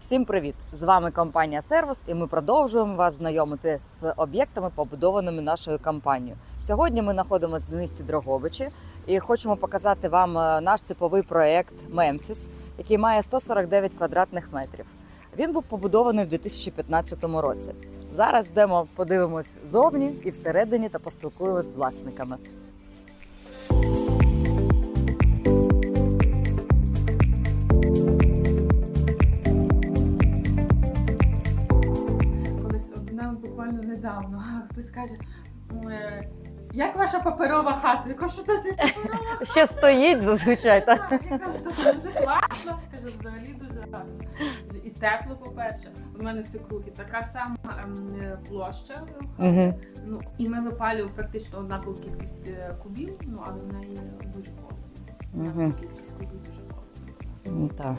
Всім привіт! З вами компанія Сервус, і ми продовжуємо вас знайомити з об'єктами, побудованими нашою компанією. Сьогодні ми знаходимося в місті Дрогобичі і хочемо показати вам е, наш типовий проект Мемфіс, який має 149 квадратних метрів. Він був побудований в 2015 році. Зараз йдемо, подивимось зовні і всередині та поспілкуємось з власниками. Буквально недавно хтось каже, як ваша паперова хата? Я кажу, що це паперова Ще стоїть зазвичай. Та? хата? Я кажу, «Та дуже класно. Кажу, взагалі дуже гарно. І тепло, по-перше. У мене все круги. Така сама ем, площа. Ну, і ми випалюємо практично однакову кількість е, кубів, ну але в неї дуже холодно. Кількість кубів дуже холодно. Ну, Так.